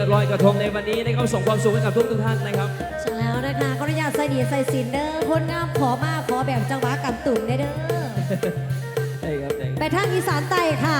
ลอยกระทงในวันนี้ได้เขาส่งความสุขให้กับทุกทุกท่านนะครับใช่แล้วนะคะก็อยากใส่ดีใส่สินเด้อคนงามขอมากขอแบบจังหวะกับตุ่มเด้อไปครัไปทางอีสานไต่ค่ะ